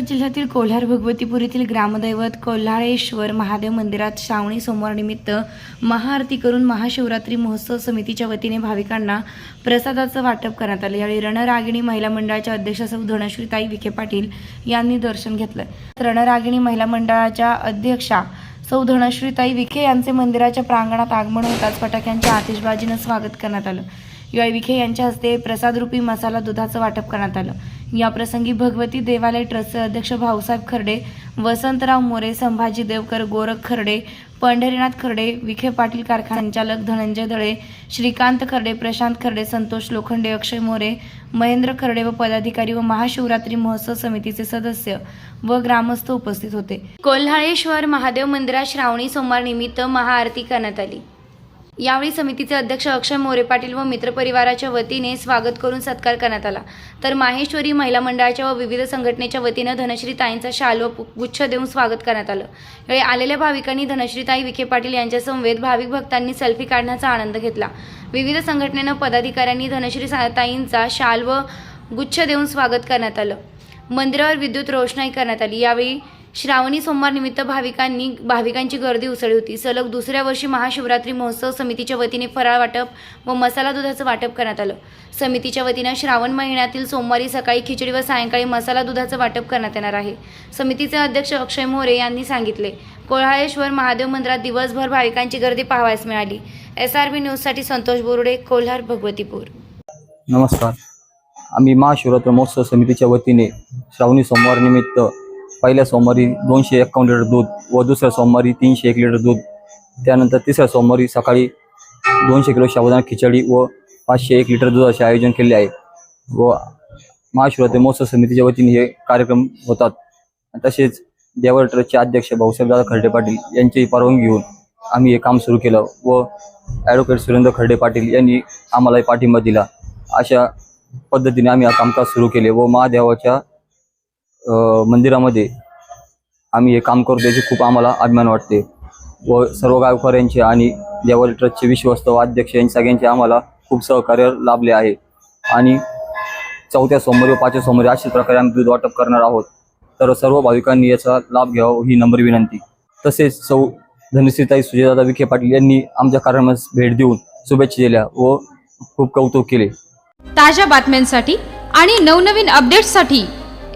जिल्ह्यातील कोल्हार भगवतीपूर येथील ग्रामदैवत कोल्हाळेश्वर महादेव मंदिरात श्रावणी सोमवारनिमित्त महाआरती करून महाशिवरात्री महोत्सव समितीच्या वतीने भाविकांना प्रसादाचं वाटप करण्यात आलं. यावेळी रणरागिणी महिला मंडळाच्या अध्यक्षा सौ धनश्रीताई विखे पाटील यांनी दर्शन घेतलं. रणरागिणी महिला मंडळाच्या अध्यक्षा सौ धनश्रीताई विखे यांचे मंदिराच्या प्रांगणात आगमन होताच फटाक्यांच्या आतिषबाजीनं स्वागत करण्यात आलं. यावेळी विखे यांच्या हस्ते प्रसादरूपी मसाला दुधाचं वाटप करण्यात आलं. याप्रसंगी भगवती देवालय ट्रस्टचे अध्यक्ष भाऊसाहेब खर्डे वसंतराव मोरे संभाजी देवकर गोरख खर्डे पंढरीनाथ खर्डे विखे पाटील कारखाना संचालक धनंजय दळे श्रीकांत खर्डे प्रशांत खर्डे संतोष लोखंडे अक्षय मोरे महेंद्र खर्डे व पदाधिकारी व महाशिवरात्री महोत्सव समितीचे सदस्य व ग्रामस्थ उपस्थित होते. कोल्हाळेश्वर महादेव मंदिरात श्रावणी सोमवार निमित्त महाआरती करण्यात आली. यावेळी समितीचे अध्यक्ष अक्षय मोरे पाटील व मित्रपरिवाराच्या वतीने स्वागत करून सत्कार करण्यात आला. तर माहेश्वरी महिला मंडळाच्या व विविध संघटनेच्या वतीनं धनश्री ताईंचा शाल व गुच्छ देऊन स्वागत करण्यात आलं. यावेळी आलेल्या भाविकांनी धनश्रीताई विखे पाटील यांच्या समवेत भाविक भक्तांनी सेल्फी काढण्याचा आनंद घेतला. विविध संघटनेनं पदाधिकाऱ्यांनी धनश्री ताईंचा शाल व गुच्छ देऊन स्वागत करण्यात आलं. मंदिरावर विद्युत रोषणाई करण्यात आली. यावेळी श्रावणी सोमवार निमित्त भाविकांनी भाविकांची गर्दी उसळली होती. सलग दुसऱ्या वर्षी महाशिवरात्री महोत्सव समितीच्या वतीने फराळ वाटप व मसाला दुधाचं वाटप करण्यात आलं. समितीच्या वतीनं श्रावण महिन्यातील सोमवारी सकाळी खिचडी व सायंकाळी मसाला दुधाचं वाटप करण्यात येणार आहे. समितीचे अध्यक्ष अक्षय मोरे यांनी सांगितले कोल्हाळेश्वर महादेव मंदिरात दिवसभर भाविकांची गर्दी पाहावयास मिळाली. एस आर बी न्यूजसाठी संतोष बोरुडे कोल्हार भगवतीपूर. नमस्कार. आम्ही महाशिवरात्र महोत्सव समितीच्या वतीने श्रावणी सोमवार निमित्त पहिल्या सोमवारी दोनशे एक्कावन्न लिटर दूध व दुसऱ्या सोमवारी तीनशे एक लिटर दूध. त्यानंतर तिसऱ्या सोमवारी सकाळी दोनशे किलो शाबुदाना खिचडी व पाचशे एक लिटर दूध असे आयोजन केले आहे. व महाशिवरात्री महोत्सव समितीच्या वतीने हे कार्यक्रम होतात. तसेच देवर ट्रस्टचे अध्यक्ष भाऊसाहेबदादा खर्डे पाटील यांची परवानगी घेऊन आम्ही हे काम सुरू केलं व ॲडव्होकेट सुरेंद्र खर्डे पाटील यांनी आम्हाला पाठिंबा दिला. अशा पद्धतीने आम्ही हा कामकाज सुरू केले व महादेवाच्या मंदिरामध्ये आम्ही हे काम करतो याची खूप आम्हाला अभिमान वाटते. व सर्व गावकऱ्यांचे आणि देवाली ट्रस्टचे विश्वस्त व अध्यक्ष यांचे सगळ्यांचे आम्हाला खूप सहकार्य लाभले आहे. आणि चौथ्या सोमवारी व पाचव्या सोमवारी अशाच प्रकारे आम्ही दूध वाटप करणार आहोत. तर सर्व भाविकांनी याचा लाभ घ्यावा ही नम्र विनंती. तसेच सौ धनश्रीताई सुजयदादा विखे पाटील यांनी आमच्या कार्यक्रमास भेट देऊन शुभेच्छा दिल्या व खूप कौतुक केले. ताज्या बातम्यांसाठी आणि नवनवीन अपडेट्ससाठी